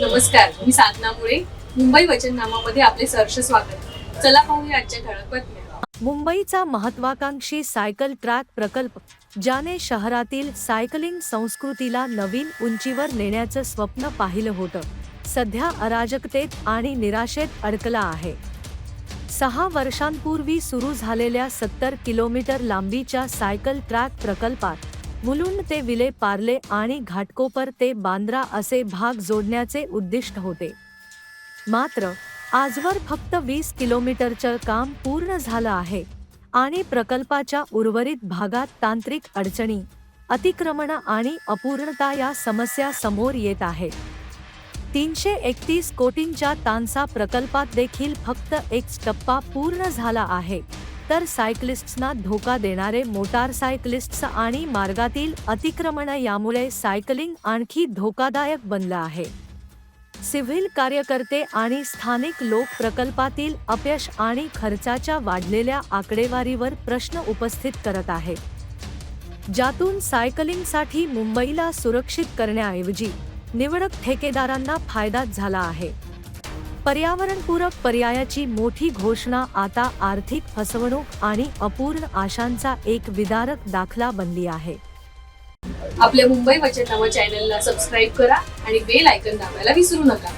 नमस्कार मी साधना मुळे. मुंबई वचननामामध्ये आपले सहर्ष स्वागत. चला पाहूया आजच्या ठळक बातम्या. मुंबईचा महत्वाकांक्षी सायकल ट्रॅक प्रकल्प ज्याने शहरातील सायकलिंग संस्कृतीला नवीन उंचीवर नेण्याचं स्वप्न पाहिलं होतं. सध्या अराजकतेत आणि निराशेत अडकला आहे. सहा वर्षांपूर्वी सुरू झालेल्या सत्तर किलोमीटर लांबीच्या सायकल ट्रॅक प्रकल्पात मुलुंड ते विले पार्ले आणि घाटकोपर ते बांद्रा असे भाग जोडण्याचे उद्दिष्ट होते. मात्र आजवर फक्त वीस किलोमीटरचं काम पूर्ण झालं आहे आणि प्रकल्पाच्या उर्वरित भागात तांत्रिक अडचणी अतिक्रमण आणि अपूर्णता या समस्या समोर येत आहेत. तीनशे एकतीस कोटींच्या तानसा प्रकल्पात देखील फक्त एक टप्पा पूर्ण झाला आहे. तर सायकलिस्ट्सना धोका देणारे मोटारसायकलिस्ट्स आणि मार्गातील अतिक्रमण यामुळे सायकलिंग आणखी धोकादायक बनलं आहे. सिव्हिल कार्यकर्ते आणि स्थानिक लोक प्रकल्पातील अपयश आणि खर्चाच्या वाढलेल्या आकडेवारीवर प्रश्न उपस्थित करत आहेत. ज्यातून सायकलिंगसाठी मुंबईला सुरक्षित करण्याऐवजी निवडक ठेकेदारांना फायदा झाला आहे. पर्यावरणपूरक पर्यायाची मोठी घोषणा आता आर्थिक फसवणूक आणि अपूर्ण आशांचा एक विदारक दाखला बनली आहे. आपल्या मुंबई वचननामा चॅनलला सबस्क्राईब करा आणि बेल आयकन दाबायला विसरू नका.